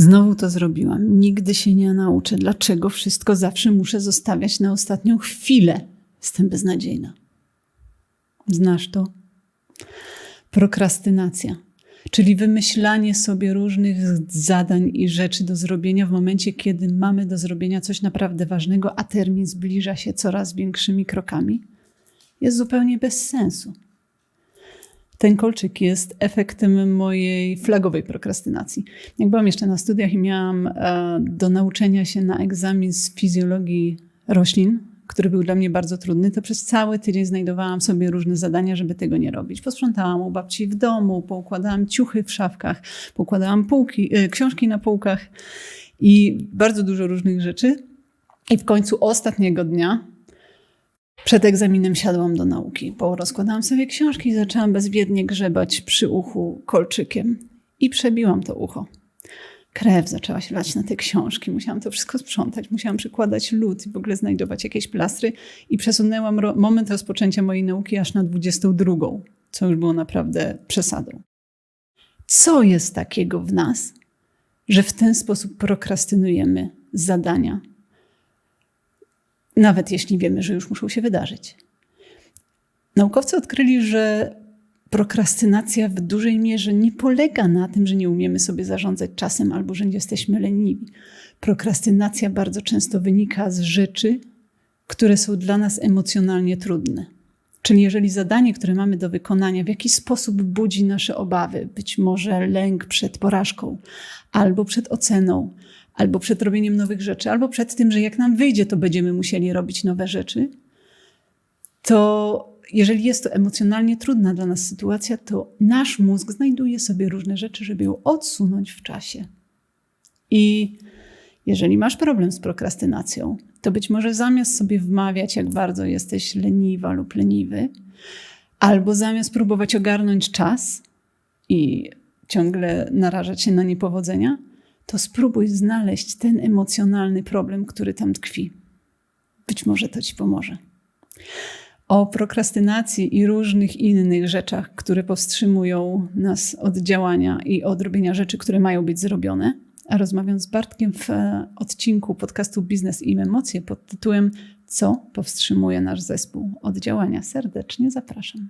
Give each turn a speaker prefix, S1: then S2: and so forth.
S1: Znowu to zrobiłam. Nigdy się nie nauczę. Dlaczego wszystko zawsze muszę zostawiać na ostatnią chwilę? Jestem beznadziejna. Znasz to? Prokrastynacja, czyli wymyślanie sobie różnych zadań i rzeczy do zrobienia w momencie, kiedy mamy do zrobienia coś naprawdę ważnego, a termin zbliża się coraz większymi krokami, jest zupełnie bez sensu. Ten kolczyk jest efektem mojej flagowej prokrastynacji. Jak byłam jeszcze na studiach i miałam e, do nauczenia się na egzamin z fizjologii roślin, który był dla mnie bardzo trudny, to przez cały tydzień znajdowałam sobie różne zadania, żeby tego nie robić. Posprzątałam u babci w domu, poukładałam ciuchy w szafkach, poukładałam półki, e, książki na półkach i bardzo dużo różnych rzeczy. I w końcu ostatniego dnia przed egzaminem siadłam do nauki. Porozkładałam sobie książki i zaczęłam bezwiednie grzebać przy uchu kolczykiem. I przebiłam to ucho. Krew zaczęła się lać na te książki. Musiałam to wszystko sprzątać. Musiałam przykładać lód i w ogóle znajdować jakieś plastry. I przesunęłam ro moment rozpoczęcia mojej nauki aż na 22, co już było naprawdę przesadą. Co jest takiego w nas, że w ten sposób prokrastynujemy zadania, nawet jeśli wiemy, że już muszą się wydarzyć. Naukowcy odkryli, że prokrastynacja w dużej mierze nie polega na tym, że nie umiemy sobie zarządzać czasem albo że nie jesteśmy leniwi. Prokrastynacja bardzo często wynika z rzeczy, które są dla nas emocjonalnie trudne. Czyli jeżeli zadanie, które mamy do wykonania, w jakiś sposób budzi nasze obawy, być może lęk przed porażką, albo przed oceną, albo przed robieniem nowych rzeczy, albo przed tym, że jak nam wyjdzie, to będziemy musieli robić nowe rzeczy, to jeżeli jest to emocjonalnie trudna dla nas sytuacja, to nasz mózg znajduje sobie różne rzeczy, żeby ją odsunąć w czasie. I jeżeli masz problem z prokrastynacją, to być może zamiast sobie wmawiać, jak bardzo jesteś leniwa lub leniwy, albo zamiast próbować ogarnąć czas i ciągle narażać się na niepowodzenia, to spróbuj znaleźć ten emocjonalny problem, który tam tkwi. Być może to ci pomoże. O prokrastynacji i różnych innych rzeczach, które powstrzymują nas od działania i od robienia rzeczy, które mają być zrobione. Rozmawiam z Bartkiem w e, odcinku podcastu Biznes i Emocje pod tytułem Co powstrzymuje nasz zespół od działania. Serdecznie zapraszam.